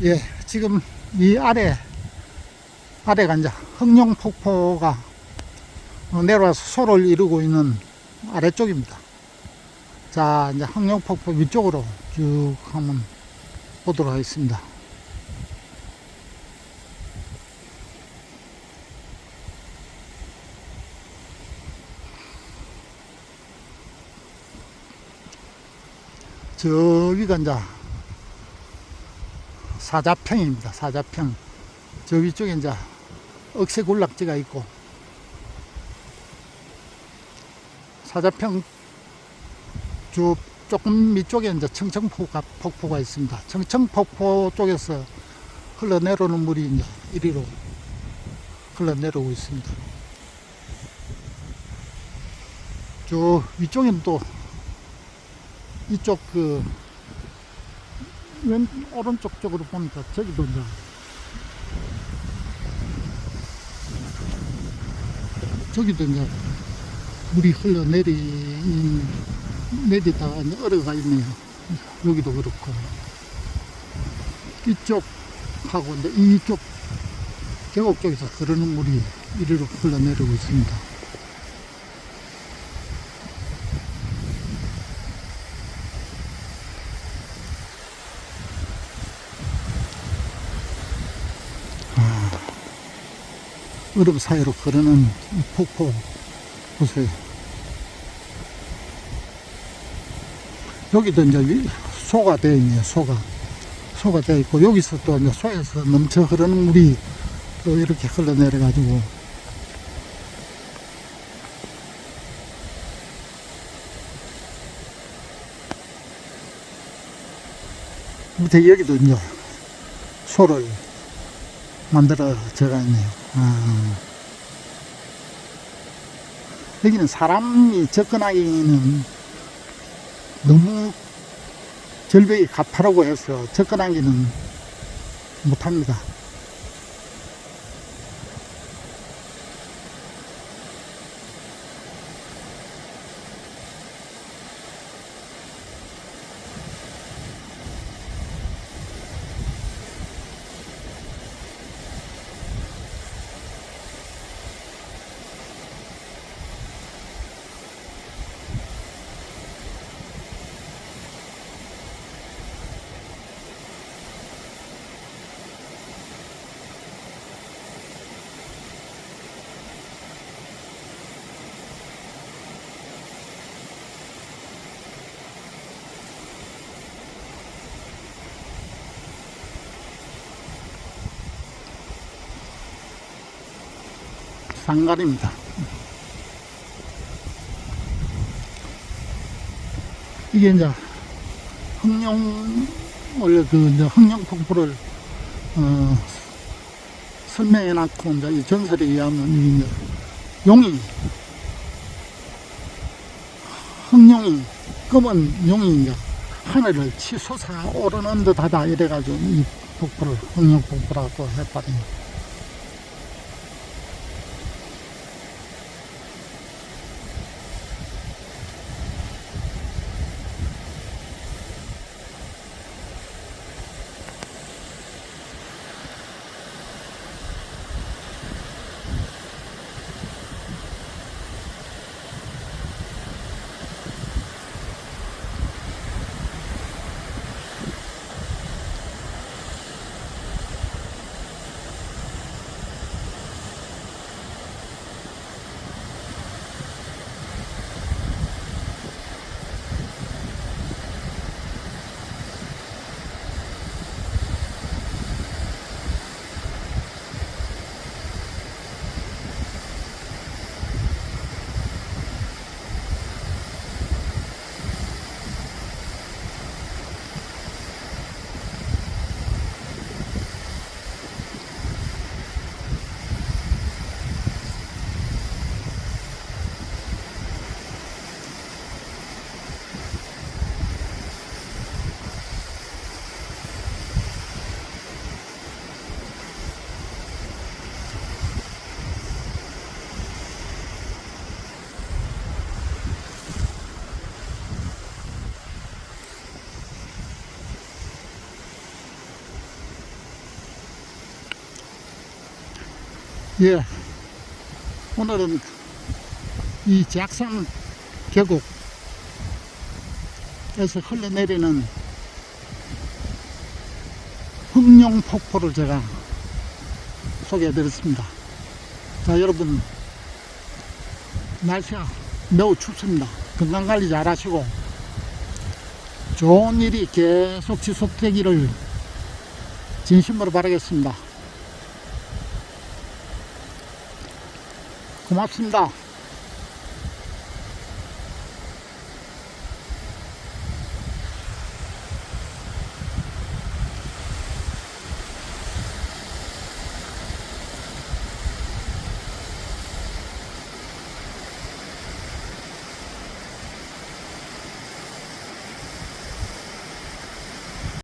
예, 지금 이 아래, 아래가 이제 흥룡폭포가 어, 내려와서 소를 이루고 있는 아래쪽입니다. 자, 이제 흥룡폭포 위쪽으로 쭉 한번 보도록 하겠습니다. 저기가 이제 사자평입니다. 사자평. 저 위쪽에 이제 억새군락지가 있고 사자평 쭉 조금 밑쪽에 이제 청청폭포가 폭포가 있습니다. 청청폭포 쪽에서 흘러내려오는 물이 이제 이리로 흘러내려오고 있습니다. 저 위쪽에는 또 이쪽 그 왼, 오른쪽 쪽으로 보니까 저기도 이제 저기도 이제 물이 흘러내리, 내리다가 이제 얼어가 있네요. 여기도 그렇고. 이쪽하고 이제 이쪽 계곡 쪽에서 흐르는 물이 이리로 흘러내리고 있습니다. 얼음 사이로 흐르는 이 폭포 보세요. 여기도 이제 위- 소가 되어 있네요, 소가. 소가 되어 있고, 여기서 또 이제 소에서 넘쳐 흐르는 물이 또 이렇게 흘러내려 가지고. 밑에 여기도 이제 소를 만들어 져가 있네요. 아. 여기는 사람이 접근하기는 너무 절벽이 가파르고 해서 접근하기는 못합니다. 상갈입니다. 이게 이제 흥룡 원래 그 이제 흥룡 폭포를 어, 설명해 놨고 이제 이 전설에 의하면 이 이제 용이 흥룡이 검은 용이 이제 하늘을 치솟아 오르는 듯하다 이래가지고 이 폭포를 흥룡 폭포라고 해버립니다. 예. 오늘은 이 작산 계곡에서 흘러내리는 흑룡 폭포를 제가 소개해 드렸습니다. 자, 여러분, 날씨가 매우 춥습니다. 건강 관리 잘 하시고, 좋은 일이 계속 지속되기를 진심으로 바라겠습니다. 고맙습니다.